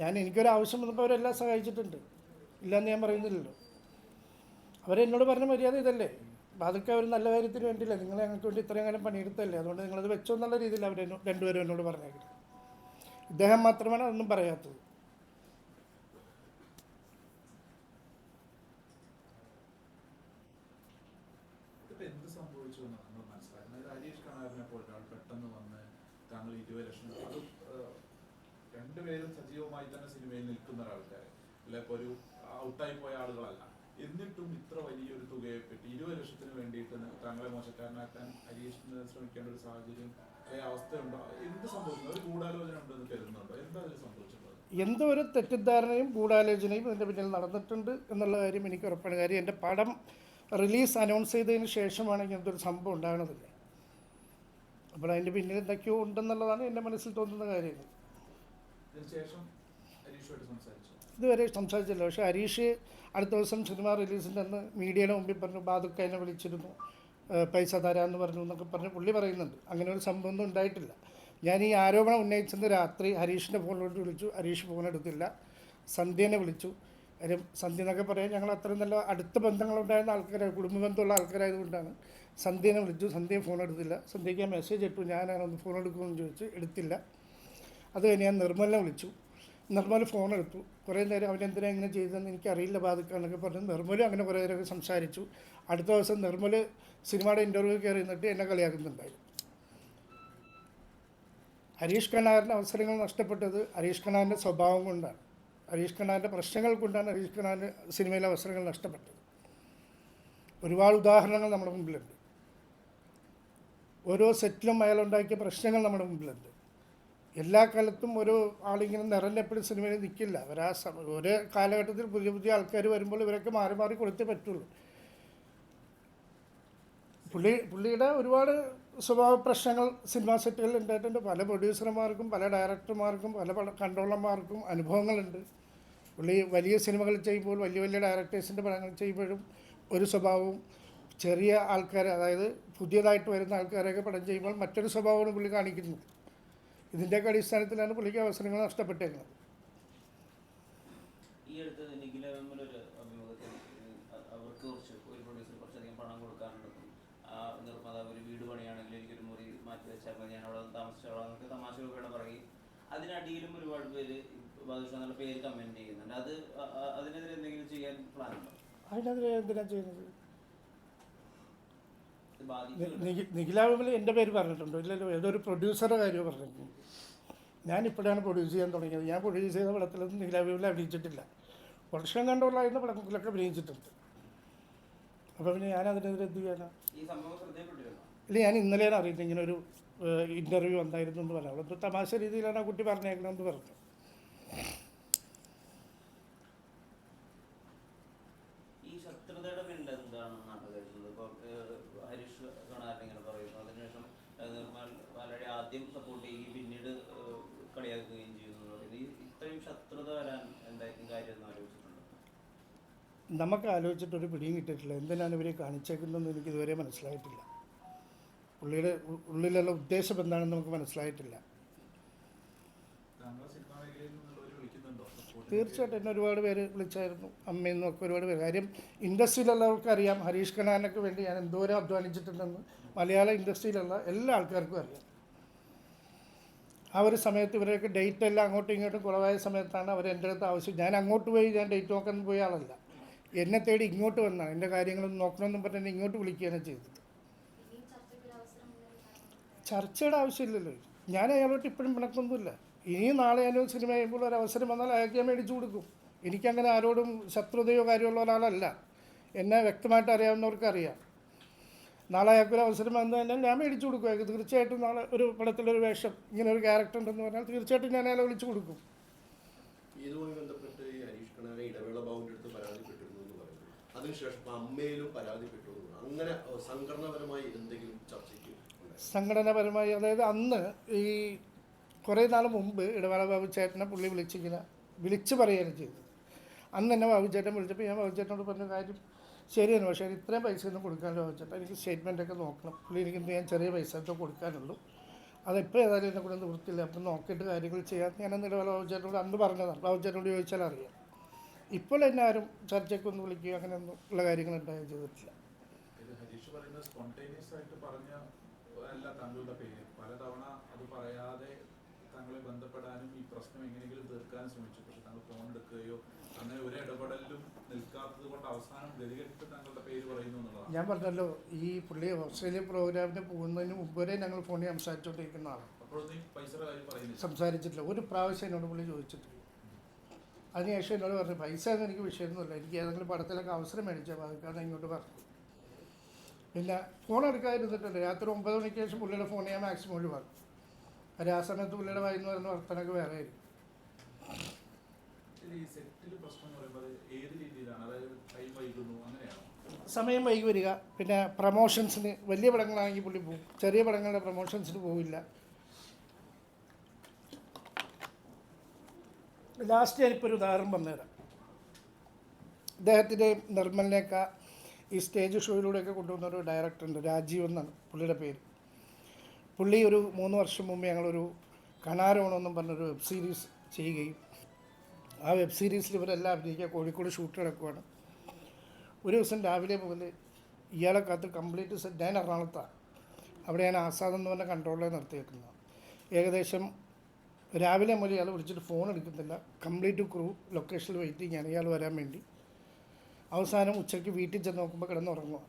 Speaker 1: ഞാൻ എനിക്കൊരു ആവശ്യം വന്നപ്പോൾ അവരെല്ലാം സഹായിച്ചിട്ടുണ്ട്. ഇല്ലയെന്ന് ഞാൻ പറയുന്നില്ലല്ലോ. അവരെന്നോട് പറഞ്ഞ മര്യാദ ഇതല്ലേ? അപ്പം അതൊക്കെ അവർ നല്ല കാര്യത്തിന് വേണ്ടിയില്ല? നിങ്ങൾ ഞങ്ങൾക്ക് വേണ്ടി ഇത്രയും കാലം പണിയെടുത്തല്ലേ അതുകൊണ്ട് നിങ്ങളത് വെച്ചോ എന്നുള്ള രീതിയിൽ അവർ രണ്ടുപേരും എന്നോട് പറഞ്ഞേക്കുന്നത് ഇദ്ദേഹം മാത്രമാണ് അതൊന്നും പറയാത്തത്.
Speaker 3: രണ്ടുപേരും സജീവമായി തന്നെ സിനിമയിൽ നിൽക്കുന്ന ഒരാൾക്കാരെ. അല്ലെ ഒരു ഔട്ടായി പോയ ആളുകളല്ല. എന്നിട്ടും ഇത്ര വലിയൊരു തുകയെ പറ്റി ഇരുപത് ലക്ഷത്തിന് വേണ്ടിയിട്ട് താങ്കളെ മോശക്കാരനാക്കാൻ ഹരീഷിന് ശ്രമിക്കേണ്ട ഒരു സാഹചര്യം അവസ്ഥയുണ്ടോ? എന്ത് സംഭവിക്കുന്നു? ഒരു ഗൂഢാലോചന ഉണ്ടെന്ന് കരുതുന്നുണ്ടോ? എന്താ അതിൽ സംഭവിച്ചിട്ടുള്ളത്?
Speaker 1: എന്തോ ഒരു തെറ്റിദ്ധാരണയും ഗൂഢാലോചനയും ഇതിന്റെ പിന്നിൽ നടന്നിട്ടുണ്ട് എന്നുള്ള കാര്യം എനിക്ക് ഉറപ്പാണ്. കാര്യം എന്റെ പടം റിലീസ് അനൗൺസ് ചെയ്തതിന് ശേഷമാണ് ഇങ്ങനത്തെ ഒരു സംഭവം ഉണ്ടാകണതില്ല അപ്പോൾ അതിന്റെ പിന്നിൽ എന്തൊക്കെയോ ഉണ്ടെന്നുള്ളതാണ് എന്റെ മനസ്സിൽ തോന്നുന്ന
Speaker 3: സംസാരിച്ചു?
Speaker 1: ഇതുവരെ സംസാരിച്ചില്ല. പക്ഷേ ഹരീഷ് അടുത്ത ദിവസം സിനിമ റിലീസിന്റെ അന്ന് മീഡിയയുടെ മുമ്പിൽ പറഞ്ഞു ബാദുക്ക എന്നെ വിളിച്ചിരുന്നു പൈസ തരാമെന്ന് പറഞ്ഞു എന്നൊക്കെ പറഞ്ഞ് പുള്ളി പറയുന്നുണ്ട്. അങ്ങനെ ഒരു സംഭവം ഒന്നും ഉണ്ടായിട്ടില്ല. ഞാൻ ഈ ആരോപണം ഉന്നയിച്ചത് രാത്രി ഹരീഷിന്റെ ഫോണിലോട്ട് വിളിച്ചു. ഹരീഷ് ഫോൺ എടുത്തില്ല സന്ധ്യനെ വിളിച്ചു. കാര്യം സന്ധ്യ എന്നൊക്കെ പറയാൻ ഞങ്ങൾ അത്രയും നല്ല അടുത്ത ബന്ധങ്ങളുണ്ടായിരുന്ന ആൾക്കാരാണ് കുടുംബ ബന്ധമുള്ള ആൾക്കാരായതുകൊണ്ടാണ്. സന്ധ്യനെ വിളിച്ചു. സന്ധ്യ ഫോൺ എടുത്തില്ല സന്ധ്യയ്ക്ക് മെസ്സേജ് ഇട്ടു. ഞാനാണ് ഒന്ന് ഫോൺ എടുക്കുമെന്ന് ചോദിച്ചു. എടുത്തില്ല. അത് കഴിഞ്ഞ് ഞാൻ നിർമ്മലിനെ വിളിച്ചു. നിർമ്മൽ ഫോൺ എടുത്തു കുറേ നേരം അവരെന്തിനാ ഇങ്ങനെ ചെയ്തതെന്ന് എനിക്കറിയില്ല ബാധിക്കാന്നൊക്കെ പറഞ്ഞ് നിർമ്മലും അങ്ങനെ കുറേ നേരമൊക്കെ സംസാരിച്ചു. അടുത്ത ദിവസം നിർമ്മൽ സിനിമയുടെ ഇന്റർവ്യൂ കയറി നിന്നിട്ട് എന്നെ കളിയാക്കുന്നുണ്ടായിരുന്നു ഹരീഷ് കണാറിന്റെ അവസരങ്ങൾ നഷ്ടപ്പെട്ടത് ഹരീഷ് കണാറിന്റെ സ്വഭാവം കൊണ്ടാണ്. ഹരീഷ് കണാറിന്റെ പ്രശ്നങ്ങൾ കൊണ്ടാണ് ഹരീഷ് കണാറിന് സിനിമയിലെ അവസരങ്ങൾ നഷ്ടപ്പെട്ടത്. ഒരുപാട് ഉദാഹരണങ്ങൾ നമ്മുടെ മുമ്പിലുണ്ട്. ഓരോ സെറ്റിലും അയാളുണ്ടാക്കിയ പ്രശ്നങ്ങൾ നമ്മുടെ മുമ്പിലുണ്ട്. എല്ലാ കാലത്തും ഒരു ആളിങ്ങനെ നിറഞ്ഞെപ്പോഴും സിനിമയിൽ നിൽക്കില്ല. അവർ ആ ഒരേ കാലഘട്ടത്തിൽ പുതിയ പുതിയ ആൾക്കാർ വരുമ്പോൾ ഇവരൊക്കെ മാറി മാറി കൊടുത്തേ പറ്റുള്ളൂ. പുള്ളി പുള്ളിയുടെ ഒരുപാട് സ്വഭാവ പ്രശ്നങ്ങൾ സിനിമാ സെറ്റുകളിൽ ഉണ്ടായിട്ടുണ്ട്. പല പ്രൊഡ്യൂസർമാർക്കും പല ഡയറക്ടർമാർക്കും പല പല കൺട്രോളർമാർക്കും അനുഭവങ്ങളുണ്ട്. പുള്ളി വലിയ സിനിമകൾ ചെയ്യുമ്പോൾ വലിയ വലിയ ഡയറക്ടേഴ്സിന്റെ പടങ്ങൾ ചെയ്യുമ്പോഴും ഒരു സ്വഭാവവും ചെറിയ ആൾക്കാർ അതായത് പുതിയതായിട്ട് വരുന്ന ആൾക്കാരൊക്കെ പടം ചെയ്യുമ്പോൾ മറ്റൊരു സ്വഭാവമാണ് പുള്ളി കാണിക്കുന്നത്. ഇതിന്റെയൊക്കെ അടിസ്ഥാനത്തിലാണ് പുള്ളിക്ക് അവസരങ്ങൾ നഷ്ടപ്പെട്ടേക്കുന്നത്.
Speaker 2: ഈ അടുത്ത് നിഖില ഒരു അഭിമുഖത്തിൽ അവർക്ക് കുറച്ച് ഒരു പ്രൊഡ്യൂസർ കുറച്ചധികം പണം കൊടുക്കാനുണ്ടെന്നും ആ നിർമ്മാതാവ് ഒരു വീട് പണിയാണെങ്കിൽ എനിക്കൊരു മുറി മാറ്റി വെച്ചാൽ മതി ഞാൻ അവിടെ താമസിച്ചോളാം എന്നൊക്കെ തമാശകളൊക്കെയാണ് പറയും. അതിനടിയിലും ഒരുപാട് പേര് ബാദുഷ എന്നുള്ള പേര് ചെയ്യുന്നുണ്ട്. അത് അതിനെതിരെ എന്തെങ്കിലും ചെയ്യാൻ പ്ലാൻ ഉണ്ടോ?
Speaker 1: അതിനെതിരെ എന്തിനാണ് ചെയ്യുന്നത്? നിഖിലാവിൽ എന്റെ പേര് പറഞ്ഞിട്ടുണ്ടോ. ഇല്ലല്ലോ ഏതൊരു പ്രൊഡ്യൂസറുടെ കാര്യം പറഞ്ഞിട്ടുണ്ട് ഞാൻ ഇപ്പോഴാണ് പ്രൊഡ്യൂസ് ചെയ്യാൻ തുടങ്ങിയത്. ഞാൻ പ്രൊഡ്യൂസ് ചെയ്ത പടത്തിലൊന്നും നിഖിലാവിൽ അഭിനയിച്ചിട്ടില്ല. വർഷം കണ്ടുള്ളായിരുന്ന പടത്തിലൊക്കെ അഭിനയിച്ചിട്ടുണ്ട്. അപ്പോൾ പിന്നെ ഞാൻ അതിനെതിരെ എന്ത് ചെയ്യാനാണ് ഇല്ല ഞാൻ ഇന്നലെയാണ് അറിയുന്നത്. ഇങ്ങനെ ഒരു ഇന്റർവ്യൂ ഉണ്ടായിരുന്നു എന്ന് പറഞ്ഞു അവളെന്തോ തമാശ രീതിയിലാണ് ആ കുട്ടി പറഞ്ഞേക്കണമെന്ന് പറഞ്ഞു.
Speaker 2: ഈ ശത്രുതയുടെ പിന്നിൽ എന്താണെന്നാണ് കരുതുന്നത് ഇപ്പൊ ഏഹ്, ഹരീഷ് കണാരൻ ഇങ്ങനെ പറയുന്നു അതിനുശേഷം ഏഹ്, നിർമ്മൽ വളരെ ആദ്യം സപ്പോർട്ട് ചെയ്യുകയും പിന്നീട് കളിയാക്കുകയും ചെയ്യുന്നു പറയുന്നത്. ഈ ഇത്രയും ശത്രുത വരാൻ എന്തായിരിക്കും കാര്യം എന്ന് ആലോചിച്ചിട്ടുണ്ടോ?
Speaker 1: നമുക്ക് ആലോചിച്ചിട്ടൊരു പിടിയും കിട്ടിയിട്ടില്ല. എന്തിനാണ് ഇവരെ കാണിച്ചേക്കുന്നതെന്ന് എനിക്ക് ഇതുവരെ മനസ്സിലായിട്ടില്ല. പുള്ളിയുടെ ഉള്ളിലുള്ള ഉദ്ദേശം എന്താണെന്ന് നമുക്ക് മനസ്സിലായിട്ടില്ല. തീർച്ചയായിട്ടും എന്നെ ഒരുപാട് പേര് വിളിച്ചായിരുന്നു. അമ്മയിൽ ഒക്കെ ഒരുപാട് പേര്. കാര്യം ഇൻഡസ്ട്രിയിലുള്ളവർക്ക് അറിയാം ഹരീഷ് ഖനാനൊക്കെ വേണ്ടി ഞാൻ എന്തോരം അധ്വാനിച്ചിട്ടുണ്ടെന്ന്. മലയാള ഇൻഡസ്ട്രിയിലുള്ള എല്ലാ ആൾക്കാർക്കും അറിയാം. ആ ഒരു സമയത്ത് ഇവരൊക്കെ ഡേറ്റ് എല്ലാം അങ്ങോട്ടും ഇങ്ങോട്ടും കുറവായ സമയത്താണ് അവർ എന്റെ അടുത്ത് ആവശ്യം. ഞാൻ അങ്ങോട്ട് പോയി ഞാൻ ഡേറ്റ് നോക്കാൻ പോയ ആളല്ല. എന്നെ തേടി ഇങ്ങോട്ട് വന്നാണ് എന്റെ കാര്യങ്ങളൊന്നും നോക്കണമെന്നും പറഞ്ഞ് എന്നെ ഇങ്ങോട്ട് വിളിക്കുകയാണ് ചെയ്തത്. ചർച്ചയുടെ ആവശ്യമില്ലല്ലോ. ഞാൻ അയാളോട്ട് ഇപ്പോഴും പിണക്കൊന്നുമില്ല ഇനി നാളെ ഞാനൊരു സിനിമ ചെയ്യുമ്പോൾ ഒരു അവസരം വന്നാൽ അയാൾക്ക് ഞാൻ മേടിച്ചു കൊടുക്കും. എനിക്കങ്ങനെ ആരോടും ശത്രുതയോ കാര്യമുള്ള ഒരാളല്ല. എന്നെ വ്യക്തമായിട്ട് അറിയാവുന്നവർക്ക് അറിയാം. നാളെ അയാൾക്കൊരു അവസരം വന്നു തന്നെ ഞാൻ മേടിച്ചു കൊടുക്കും. അയാൾക്ക് തീർച്ചയായിട്ടും നാളെ ഒരു പടത്തിലൊരു വേഷം ഇങ്ങനെ ഒരു ക്യാരക്ടർ ഉണ്ടെന്ന് പറഞ്ഞാൽ തീർച്ചയായിട്ടും ഞാൻ അയാളെ വിളിച്ചു കൊടുക്കും.
Speaker 4: ഇതുമായി ബന്ധപ്പെട്ട് ഈ ഹരീഷ് കണാരെ ഇടവേള ബാബുവിന്റെ അടുത്ത് പരാതിപ്പെട്ടിരുന്നു എന്ന് പറയുന്നു. അതിനുശേഷം ഇപ്പൊ അമ്മയിലും പരാതിപ്പെട്ടു അങ്ങനെ ഏഹ്, സംഘടനാപരമായി എന്തെങ്കിലും ചർച്ചയ്ക്ക് ഉണ്ടായോ?
Speaker 1: സംഘടനാപരമായി അതായത് അന്ന് ഈ കുറേ നാൾ മുമ്പ് ഇടവേള ബാബു ചേട്ടനെ പുള്ളി വിളിച്ചിങ്ങനെ വിളിച്ച് പറയുകയാണ് ചെയ്തത്. അന്ന് എന്നെ ബാബു ചേട്ടൻ വിളിച്ചപ്പോൾ ഞാൻ ബാബു ചേട്ടനോട് പറഞ്ഞ കാര്യം ശരിയാണ്. പക്ഷേ ഇത്രയും പൈസ ഒന്നും കൊടുക്കാമല്ലോ ബാബു എനിക്ക് സ്റ്റേറ്റ്മെന്റ് ഒക്കെ നോക്കണം. പുള്ളി എനിക്ക് ഞാൻ ചെറിയ പൈസ ഒക്കെ കൊടുക്കാനുള്ളൂ. അതിപ്പോൾ ഏതായാലും എന്നെ കൂടെ നിവൃത്തില്ല അപ്പം നോക്കിയിട്ട് കാര്യങ്ങൾ ചെയ്യാൻ ഞാൻ എന്നിട്ട് ബാബു ചേട്ടനോട് അന്ന് പറഞ്ഞതാണ് ബാബു ചേട്ടനോട് ചോദിച്ചാൽ അറിയാം. ഇപ്പോൾ എന്നെ ആരും ചർച്ചയ്ക്ക് ഒന്നും വിളിക്കുകയോ അങ്ങനെയൊന്നും ഉള്ള കാര്യങ്ങൾ ഉണ്ടാകുകയും ചെയ്തിട്ടില്ല.
Speaker 3: താങ്കളെ ബന്ധപ്പെടാനും ഈ പ്രശ്നം എങ്ങനെയെങ്കിലും തീർക്കാനും ശ്രമിച്ചു. പക്ഷെ താങ്കൾ ഫോൺ എടുക്കുകയോ അങ്ങനെ ഒരു ഇടപെടലിലും നിൽക്കാത്തത് കൊണ്ട് അവസാനം ഗതികെട്ട് താങ്കളുടെ പേര് പറയുന്നു എന്നുള്ളതാണ്.
Speaker 1: ഞാൻ പറഞ്ഞല്ലോ ഈ പുള്ളി ഓസ്ട്രേലിയ പ്രോഗ്രാമിന് പോകുന്നതിന് മുമ്പ് വരെ ഞങ്ങൾ ഫോണിൽ സംസാരിച്ചുകൊണ്ടിരിക്കുന്ന ആളാണ് സംസാരിച്ചിട്ടില്ല. ഒരു പ്രാവശ്യം എന്നോട് പുള്ളി ചോദിച്ചിട്ടില്ല. അതിനുശേഷം എന്നോട് പറഞ്ഞു പൈസ ഒന്നും എനിക്ക് വിഷയമൊന്നുമില്ല. എനിക്ക് ഏതെങ്കിലും പടത്തിലൊക്കെ അവസരം മേടിച്ചാൽ അതൊക്കെയാണ് ഇങ്ങോട്ട് പറഞ്ഞു ഇല്ല ഫോൺ എടുക്കാതിരുന്നിട്ടുണ്ട്. രാത്രി ഒമ്പത് മണിക്ക് ശേഷം പുള്ളിയുടെ ഫോൺ ഞാൻ മാക്സിമം ഒഴിവാക്കും അത് ആ സമയത്ത് പുള്ളിയുടെ വായിന്ന് വർത്തനൊക്കെ വേറെ ആയിരിക്കും.
Speaker 3: സെറ്റിൽ പ്രശ്നം എന്ന് പറയുമ്പോൾ ഏത് രീതിയിലാണ്? അതായത്
Speaker 1: സമയം വൈകി വരിക പിന്നെ പ്രമോഷൻസിന് വലിയ പടങ്ങളാണെങ്കിൽ പുള്ളി പോകും ചെറിയ പടങ്ങളുടെ പ്രമോഷൻസിന് പോവില്ല. ലാസ്റ്റ് ഞാനിപ്പോൾ ഒരു ഉദാഹരണം പറഞ്ഞുതരാം. അദ്ദേഹത്തിന്റെ നിർമ്മലിനെയൊക്കെ ഈ സ്റ്റേജ് ഷോയിലൂടെയൊക്കെ കൊണ്ടുവന്ന ഒരു ഡയറക്ടറുണ്ട് രാജീവ് എന്നാണ് പുള്ളിയുടെ പേര്. പുള്ളി ഒരു മൂന്ന് വർഷം മുമ്പ് ഞങ്ങളൊരു കണാരോണമെന്നും പറഞ്ഞൊരു വെബ് സീരീസ് ചെയ്യുകയും ആ വെബ് സീരീസിൽ ഇവരെല്ലാം അഭിനയിക്കുക കോഴിക്കോട് ഷൂട്ട് കിടക്കുവാണ് ഒരു ദിവസം രാവിലെ മുതൽ ഇയാളെ കാത്ത് കംപ്ലീറ്റ് സെറ്റ് ഞാൻ എറണാകുളത്താണ് അവിടെ ഞാൻ ആസാദ് എന്ന് പറഞ്ഞ കൺട്രോളിൽ നിർത്തിയേക്കുന്നത് ഏകദേശം രാവിലെ മുതൽ ഇയാൾ വിളിച്ചിട്ട് ഫോൺ എടുക്കുന്നില്ല കംപ്ലീറ്റ് ക്രൂ ലൊക്കേഷനിൽ വെയിറ്റിംഗ് ആണ് ഇയാൾ വരാൻ വേണ്ടി. അവസാനം ഉച്ചയ്ക്ക് വീട്ടിൽ ചെന്ന് നോക്കുമ്പോൾ കിടന്നുറങ്ങുക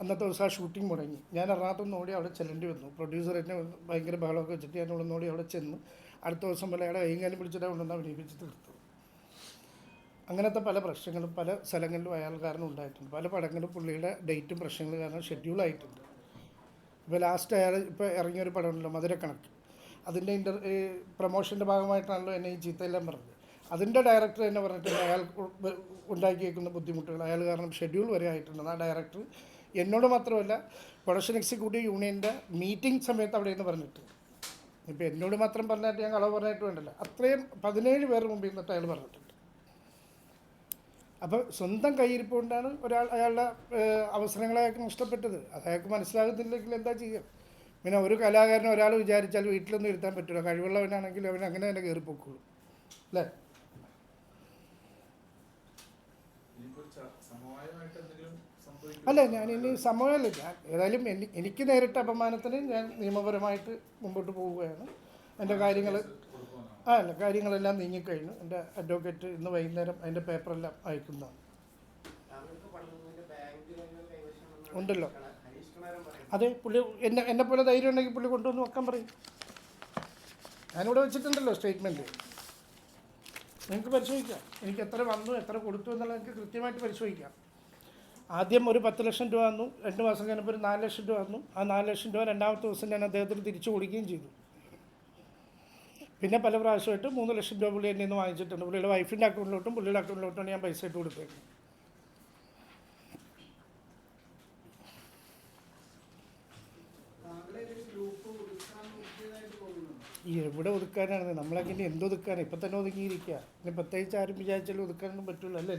Speaker 1: അന്നത്തെ ദിവസം ആ ഷൂട്ടിംഗ് മുടങ്ങി. ഞാൻ എറണാകുളത്ത് നോടി അവിടെ ചെല്ലേണ്ടി വന്നു. പ്രൊഡ്യൂസർ എന്നെ ഭയങ്കര ബഹളമൊക്കെ വെച്ചിട്ട് ഞാൻ ഓടി അവിടെ ചെന്ന് അടുത്ത ദിവസം അയാളെ കൈകാലം പിടിച്ചിട്ട് കൊണ്ടുവന്ന് അഭിനയിപ്പിച്ച് തീർത്തു അങ്ങനത്തെ പല പ്രശ്നങ്ങളും പല സ്ഥലങ്ങളിലും അയാൾ കാരണം ഉണ്ടായിട്ടുണ്ട്. പല പടങ്ങളും പുള്ളിയുടെ ഡേറ്റും പ്രശ്നങ്ങൾ കാരണം ഷെഡ്യൂൾ ആയിട്ടുണ്ട്. ഇപ്പോൾ ലാസ്റ്റ് അയാൾ ഇപ്പോൾ ഇറങ്ങിയൊരു പടമുണ്ടല്ലോ മധുരക്കണക്ക് അതിന്റെ ഇന്റർ പ്രൊമോഷന്റെ ഭാഗമായിട്ടാണല്ലോ എന്നെ ഈ ചീത്തയെല്ലാം പറഞ്ഞത്. അതിന്റെ ഡയറക്ടർ എന്നെ പറഞ്ഞിട്ടുണ്ട് അയാൾ ഉണ്ടാക്കിയേക്കുന്ന ബുദ്ധിമുട്ടുകൾ. അയാൾ കാരണം ഷെഡ്യൂൾ വരെ ആയിട്ടുണ്ട്. ആ ഡയറക്ടർ എന്നോട് മാത്രമല്ല പ്രൊഡക്ഷൻ എക്സിക്യൂട്ടീവ് യൂണിയന്റെ മീറ്റിംഗ് സമയത്ത് അവിടെ നിന്ന് പറഞ്ഞിട്ടുണ്ട്. ഇപ്പോൾ എന്നോട് മാത്രം പറഞ്ഞിട്ട് ഞാൻ കളവ് പറഞ്ഞിട്ട് വേണ്ടല്ലോ. അത്രയും പതിനേഴ് പേർ മുമ്പിൽ നിന്നിട്ട് അയാൾ പറഞ്ഞിട്ടുണ്ട്. അപ്പോൾ സ്വന്തം കയ്യിരിപ്പ് കൊണ്ടാണ് ഒരാൾ അയാളുടെ അവസരങ്ങളെ അയാൾക്ക് നഷ്ടപ്പെട്ടത്. അത് അയാൾക്ക് മനസ്സിലാകുന്നില്ലെങ്കിൽ എന്താ ചെയ്യുക പിന്നെ ഒരു കലാകാരനെ ഒരാൾ വിചാരിച്ചാൽ വീട്ടിലൊന്നും ഇരുത്താൻ പറ്റില്ല കഴിവുള്ളവനാണെങ്കിൽ അവൻ അങ്ങനെ തന്നെ കയറിപ്പോക്കുള്ളൂ അല്ലേ
Speaker 3: ഇനിയിപ്പോൾ ച- സമവായമായിട്ട് എന്തെങ്കിലും സംഭവിക്കും
Speaker 1: അല്ല ഞാൻ ഇനി സമയമല്ല. ഞാൻ ഏതായാലും എനി- എനിക്ക് നേരിട്ട അപമാനത്തിന് ഞാൻ നിയമപരമായിട്ട് മുമ്പോട്ട് പോവുകയാണ്. എന്റെ കാര്യങ്ങൾ ആ അല്ല കാര്യങ്ങളെല്ലാം നീങ്ങിക്കഴിഞ്ഞു. എന്റെ അഡ്വക്കേറ്റ് ഇന്ന് വൈകുന്നേരം അതിന്റെ പേപ്പറെല്ലാം അയക്കുന്നതാണ്. ഉണ്ടല്ലോ. അതെ പുള്ളി എന്നെ എന്നെ പോലെ ധൈര്യം ഉണ്ടെങ്കിൽ പുള്ളി കൊണ്ടുവന്ന് വെക്കാൻ പറയും. ഞാനിവിടെ വെച്ചിട്ടുണ്ടല്ലോ സ്റ്റേറ്റ്മെന്റ്. നിങ്ങൾക്ക് പരിശോധിക്കാം. എനിക്ക് എത്ര വന്നു എത്ര കൊടുത്തു എന്നുള്ളത് എനിക്ക് കൃത്യമായിട്ട് പരിശോധിക്കാം. ആദ്യം ഒരു പത്ത് ലക്ഷം രൂപ വന്നു രണ്ട് മാസം കഴിഞ്ഞപ്പോൾ ഒരു നാല് ലക്ഷം രൂപ വന്നു. ആ നാല് ലക്ഷം രൂപ രണ്ടാമത്തെ ദിവസം ഞാൻ അദ്ദേഹത്തിന് തിരിച്ചു കൊടുക്കുകയും ചെയ്തു. പിന്നെ പല പ്രാവശ്യമായിട്ട് മൂന്ന് ലക്ഷം രൂപ പുള്ളി എന്നെ നിന്ന് വാങ്ങിച്ചിട്ടുണ്ട്. പുള്ളിയുടെ വൈഫിന്റെ അക്കൗണ്ടിലോട്ടും പുള്ളിയുടെ അക്കൗണ്ടിലോട്ടും ഞാൻ പൈസ ഇട്ട് കൊടുത്തേക്കുന്നത് എവിടെ ഒതുക്കാനാണ്? നമ്മളൊക്കെ ഇനി ഒതുക്കാനാണ്. ഇപ്പം തന്നെ ഒതുങ്ങിയിരിക്കുക. ഇനി പ്രത്യേകിച്ച് ആരും വിചാരിച്ചാലും ഒതുക്കാനൊന്നും പറ്റില്ല അല്ലേ?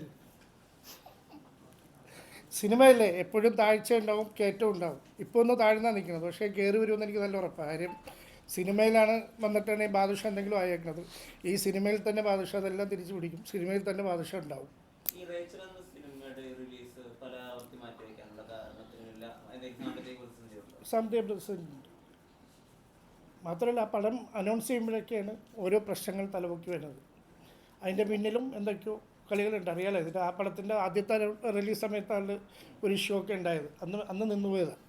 Speaker 1: സിനിമയല്ലേ എപ്പോഴും താഴ്ച ഉണ്ടാവും കയറ്റം ഉണ്ടാവും ഇപ്പോൾ ഒന്ന് താഴ്ന്നാണ് നിൽക്കുന്നത് പക്ഷേ കയറി വരുമെന്ന് എനിക്ക് നല്ല ഉറപ്പാണ് കാര്യം സിനിമയിലാണ് വന്നിട്ടാണ് ഈ ബാദുഷ എന്തെങ്കിലും ആയേക്കുന്നത്. ഈ സിനിമയിൽ തന്നെ ബാദുഷ അതെല്ലാം തിരിച്ചു പിടിക്കും. സിനിമയിൽ തന്നെ ബാദുഷ ഉണ്ടാവും.
Speaker 2: ഉണ്ട്
Speaker 1: മാത്രമല്ല ആ പടം അനൗൺസ് ചെയ്യുമ്പോഴൊക്കെയാണ് ഓരോ പ്രശ്നങ്ങൾ തലപൊക്കി വരുന്നത്. അതിന്റെ പിന്നിലും എന്തൊക്കെയോ കളികളുണ്ട്. അറിയാലോ? ഇതിന്റെ ആ പടത്തിന്റെ ആദ്യത്തെ റിലീസ് സമയത്താണ് ഒരു ഇഷ്യൂ ഒക്കെ ഉണ്ടായത്. അന്ന് അന്ന് നിന്നുപോയതാണ്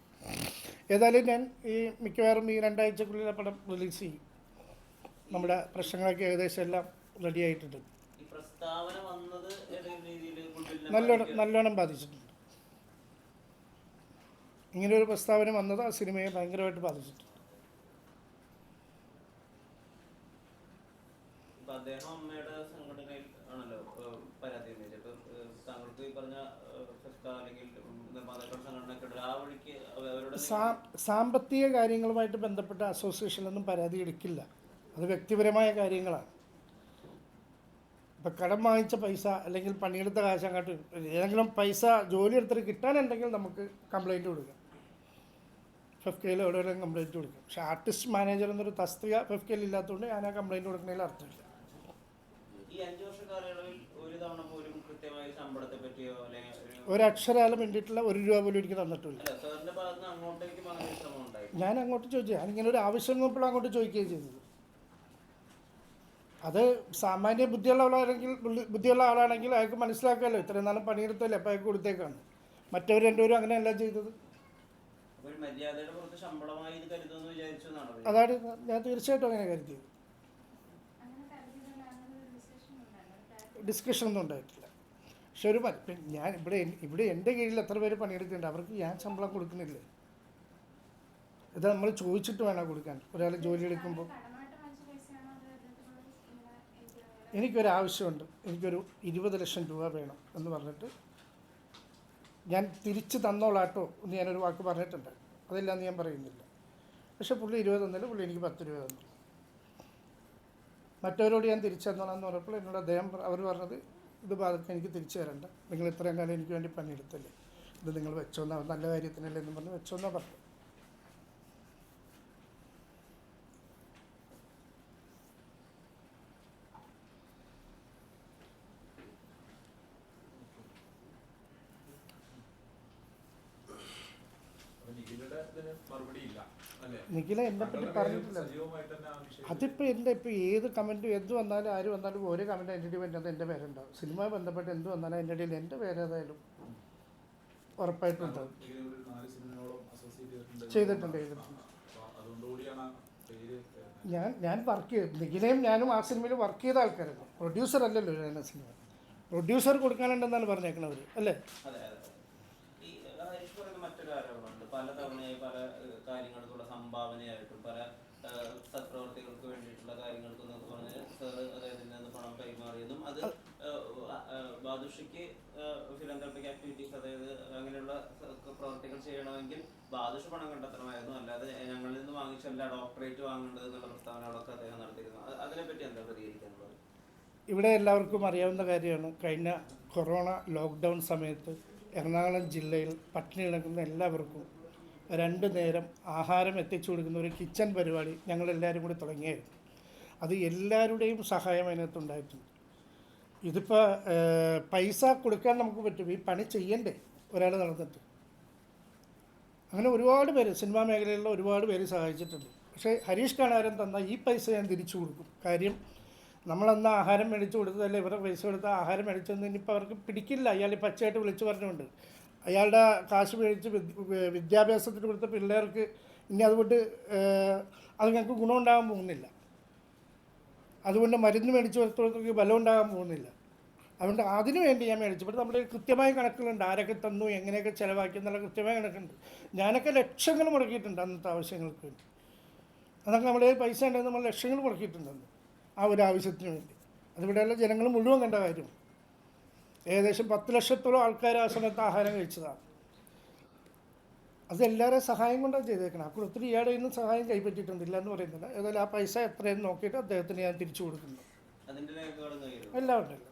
Speaker 1: ഏതായാലും ഞാൻ ഈ മിക്കവാറും ഈ രണ്ടാഴ്ചക്കുള്ളിൽ ആ പടം റിലീസ് ചെയ്യും. നമ്മുടെ പ്രശ്നങ്ങളൊക്കെ ഏകദേശം എല്ലാം റെഡി ആയിട്ടുണ്ട്. നല്ലോണം? നല്ലോണം ബാധിച്ചിട്ടുണ്ട്. ഇങ്ങനെ ഒരു പ്രസ്താവന വന്നത് ആ സിനിമയെ ഭയങ്കരമായിട്ട് ബാധിച്ചിട്ടുണ്ട്.
Speaker 2: അദ്ദേഹം അമ്മയുടെ സംഘടനയിൽ ആണല്ലോ ഏഹ്, പരാതി ഉന്നയിച്ചത് അപ്പൊ ഏഹ്, താങ്കൾക്ക് ഈ പറഞ്ഞ ഏഹ്, ഫെഫ്ക അല്ലെങ്കിൽ ഉം, നിർമ്മാതാക്കളുടെ സംഘടനയൊക്കെ ഉണ്ടല്ലോ ആ വഴിക്ക് അവ- അവരുടെ
Speaker 1: സാ സാമ്പത്തിക കാര്യങ്ങളുമായിട്ട് ബന്ധപ്പെട്ട അസോസിയേഷനൊന്നും പരാതി എടുക്കില്ല. അത് വ്യക്തിപരമായ കാര്യങ്ങളാണ്. ഇപ്പം കടം വാങ്ങിച്ച പൈസ അല്ലെങ്കിൽ പണിയെടുത്ത കാശ് അങ്ങോട്ട് ഏതെങ്കിലും പൈസ ജോലി എടുത്തിട്ട് കിട്ടാനുണ്ടെങ്കിൽ നമുക്ക് കംപ്ലൈന്റ് കൊടുക്കാം. ഫെഫ് കെയിൽ എവിടെയെങ്കിലും കംപ്ലൈന്റ് കൊടുക്കാം. പക്ഷേ ആർട്ടിസ്റ്റ് മാനേജർ എന്നൊരു തസ്തിക ഫെഫ് കെയിൽ ഇല്ലാത്തതുകൊണ്ട് ഞാൻ ആ കംപ്ലൈന്റ് കൊടുക്കുന്നതിൽ അർത്ഥമില്ല.
Speaker 2: ഈ അഞ്ച് വർഷ കാലയളവിൽ ഒരു തവണ പോലും കൃത്യമായി ശമ്പളത്തെ പറ്റിയോ അല്ലെങ്കിൽ
Speaker 1: ഒരക്ഷരാലം വേണ്ടിയിട്ടുള്ള ഒരു രൂപ പോലും എനിക്ക് തന്നിട്ടില്ല. ഞാൻ അങ്ങോട്ട് ചോദിച്ചു ഞാനിങ്ങനെ ഒരു ആവശ്യം വന്നപ്പോൾ അങ്ങോട്ട് ചോദിക്കുകയും ചെയ്തത്. അത് സാമാന്യ ബുദ്ധിയുള്ള ആളാണെങ്കിൽ ബുദ്ധിയുള്ള ആളാണെങ്കിൽ അയാൾക്ക് മനസ്സിലാക്കാമല്ലോ ഇത്രയും നാളും പണിയെടുത്തല്ലേ അപ്പോൾ അയാൾക്ക് കൊടുത്തേക്കാണ്. മറ്റവർ രണ്ടുപേരും അങ്ങനെയല്ല ചെയ്തത്.
Speaker 2: അപ്പൊ ഒരു മര്യാദയുടെ പുറത്ത് ശമ്പളമായി ഇത് കരുതുമെന്ന് വിചാരിച്ചു എന്നാണ്
Speaker 1: അതാണ് ഞാൻ തീർച്ചയായിട്ടും അങ്ങനെ കരുതിയത്.
Speaker 5: ഉണ്ടായിരുന്നു
Speaker 1: ഡിസ്കഷൻ ഒന്നും ഉണ്ടായിട്ടില്ല. പക്ഷെ ഒരു ഞാൻ ഇവിടെ ഇവിടെ എന്റെ കീഴിൽ എത്ര പേര് പണിയെടുക്കുന്നുണ്ട്? അവർക്ക് ഞാൻ ശമ്പളം കൊടുക്കുന്നില്ല? ഇത് നമ്മൾ ചോദിച്ചിട്ട് വേണം കൊടുക്കാൻ. ഒരാൾ ജോലി എടുക്കുമ്പോൾ. എനിക്കൊരു ആവശ്യമുണ്ട് എനിക്കൊരു ഇരുപത് ലക്ഷം രൂപ വേണം എന്ന് പറഞ്ഞിട്ട് ഞാൻ തിരിച്ച് തന്നോളാട്ടോ എന്ന് ഞാനൊരു വാക്ക് പറഞ്ഞിട്ടുണ്ട്. അതില്ലാന്ന് ഞാൻ പറയുന്നില്ല. പക്ഷെ പുള്ളി ഇരുപത് തന്നില്ല. പുള്ളി എനിക്ക് പത്ത് രൂപ തന്നു. മറ്റവരോട് ഞാൻ തിരിച്ചു തന്നോളാം എന്ന് പറഞ്ഞപ്പോൾ എന്നോട് അദ്ദേഹം അവർ പറഞ്ഞത് ഇത് ബാധക്ക് എനിക്ക് തിരിച്ചു തരണ്ട. നിങ്ങൾ ഇത്രയും കാലം എനിക്ക് വേണ്ടി പണിയെടുത്തല്ലേ? ഇത് നിങ്ങൾ വെച്ചോന്നാ നല്ല കാര്യത്തിനല്ലേ എന്ന് പറഞ്ഞ് വെച്ചോന്നാ പറഞ്ഞു
Speaker 3: അപ്പൊ നിഖിലുടെ ഇതിന് മറുപടി ഇല്ല അല്ലേ
Speaker 1: നിഖില എന്നെ പറ്റി പറഞ്ഞിട്ടില്ല.
Speaker 3: അതിപ്പോ എന്റെ ഇപ്പൊ ആ വിഷയത്തിൽ
Speaker 1: അതിപ്പോൾ എന്റെ ഇപ്പോൾ ഏത് കമന്റും എന്ത് വന്നാലും ആര് വന്നാലും ഒരേ കമന്റ് എന്റെ ഇടയിൽ വന്നത് എന്റെ പേരുണ്ടാവും. സിനിമ ബന്ധപ്പെട്ട് എന്ത് വന്നാലും എന്റെ ഇടയിൽ
Speaker 3: എന്റെ പേരേതായാലും ഉറപ്പായിട്ടുണ്ടാവും ചെയ്തിട്ടുണ്ട്.
Speaker 1: ചെയ്തിട്ടുണ്ട്, ഞാൻ ഞാൻ വർക്ക് ചെയ്തു നിഖിലയും ഞാനും ആ സിനിമയിൽ വർക്ക് ചെയ്ത ആൾക്കാരാണ്. പ്രൊഡ്യൂസർ അല്ലല്ലോ ഞാൻ സിനിമ. പ്രൊഡ്യൂസർ കൊടുക്കാനുണ്ടെന്നാണ് പറഞ്ഞേക്കണവർ അല്ലേ
Speaker 2: അതെ അതെ ഈ ഹരീഷ് പറയുന്ന മറ്റൊരു ആരോപണമുണ്ട് പല തവണയായി പല ഏഹ്, കാര്യങ്ങൾക്കുള്ള സംഭാവനയായിട്ടും പല സത്പ്രവർത്തികൾക്ക് വേണ്ടിയിട്ടുള്ള കാര്യങ്ങൾക്കും എന്നൊക്കെ പറഞ്ഞ് സാറ് അതായത് നിന്ന് പണം കൈമാറിയതും അത് ബാദുഷയ്ക്ക് ഫിലന്തർപ്പിക് ആക്ടിവിറ്റീസ് അതായത് അങ്ങനെയുള്ള പ്രവർത്തികൾ ചെയ്യണമെങ്കിൽ ബാദുഷ പണം കണ്ടെത്തണമായിരുന്നു. അല്ലാതെ ഞങ്ങളിൽ നിന്ന് വാങ്ങിച്ചല്ല ഡോക്ടറേറ്റ് വാങ്ങേണ്ടത് എന്നുള്ള പ്രസ്താവനകളൊക്കെ അദ്ദേഹം നടത്തിയിരുന്നു. അതിനെപ്പറ്റി എന്താ പ്രതികരിക്കാനുള്ളത്?
Speaker 1: ഇവിടെ എല്ലാവർക്കും അറിയാവുന്ന കാര്യമാണ്. കഴിഞ്ഞ കൊറോണ ലോക്ക്ഡൗൺ സമയത്ത് എറണാകുളം ജില്ലയിൽ പട്ടിണി കിടക്കുന്ന എല്ലാവർക്കും രണ്ട് നേരം ആഹാരം എത്തിച്ചു കൊടുക്കുന്ന ഒരു കിച്ചൺ പരിപാടി ഞങ്ങളെല്ലാവരും കൂടി തുടങ്ങിയായിരുന്നു. അത് എല്ലാവരുടെയും സഹായം അതിനകത്തുണ്ടായിട്ടുണ്ട്. ഇതിപ്പോൾ പൈസ കൊടുക്കാൻ നമുക്ക് പറ്റും. ഈ പണി ചെയ്യണ്ടേ ഒരാൾ നടന്നിട്ട്. അങ്ങനെ ഒരുപാട് പേര് സിനിമാ മേഖലയിലുള്ള ഒരുപാട് പേര് സഹായിച്ചിട്ടുണ്ട്. പക്ഷേ ഹരീഷ് കാണാരൻ തന്ന ഈ പൈസ ഞാൻ തിരിച്ചു കൊടുക്കും. കാര്യം നമ്മളന്ന് ആഹാരം മേടിച്ച് കൊടുത്തതല്ലേ? ഇവരുടെ പൈസ കൊടുത്ത ആഹാരം മേടിച്ചെന്ന് ഇനിയിപ്പോൾ അവർക്ക് പിടിക്കില്ല. അയാൾ പച്ചയായിട്ട് വിളിച്ചു പറഞ്ഞുകൊണ്ട് അയാളുടെ കാശ് മേടിച്ച് വിദ്യ- വിദ്യാഭ്യാസത്തിന് കൊടുത്ത പിള്ളേർക്ക് ഇനി അതുകൊണ്ട് അത് ഞങ്ങൾക്ക് ഗുണമുണ്ടാകാൻ പോകുന്നില്ല. അതുകൊണ്ട് മരുന്ന് മേടിച്ച് വരുത്തോടത്തേക്ക് ബലം ഉണ്ടാകാൻ പോകുന്നില്ല. അതുകൊണ്ട് അതിനു വേണ്ടി ഞാൻ മേടിച്ചു. ഇവിടെ നമ്മുടെ കൃത്യമായ കണക്കുകളുണ്ട്. ആരൊക്കെ തന്നു എങ്ങനെയൊക്കെ ചിലവാക്കി എന്നുള്ള കൃത്യമായ കണക്കുണ്ട്. ഞാനൊക്കെ ലക്ഷങ്ങൾ മുടക്കിയിട്ടുണ്ട് അന്നത്തെ ആവശ്യങ്ങൾക്ക് വേണ്ടി. അതൊക്കെ നമ്മുടെ പൈസ ഉണ്ടെങ്കിൽ നമ്മൾ ലക്ഷങ്ങൾ മുടക്കിയിട്ടുണ്ടെന്ന് ആ ഒരു ആവശ്യത്തിന് വേണ്ടി. അതിവിടെയുള്ള ജനങ്ങൾ മുഴുവൻ കണ്ട കാര്യം. ഏകദേശം പത്ത് ലക്ഷത്തോളം ആൾക്കാർ ആ സമയത്ത് ആഹാരം കഴിച്ചതാണ്. അത് സഹായം കൊണ്ടാണ് ചെയ്തേക്കണം. ആ ഒത്തിരി ഇയാളുടെ ഒന്നും സഹായം കൈപ്പറ്റിയിട്ടുണ്ട്. ഇല്ല എന്ന് പറയുന്നില്ല. ഏതായാലും ആ പൈസ എത്രയെന്ന് നോക്കിയിട്ട് അദ്ദേഹത്തിന് ഞാൻ തിരിച്ചു കൊടുക്കുന്നു. എല്ലാം ഉണ്ടല്ലോ.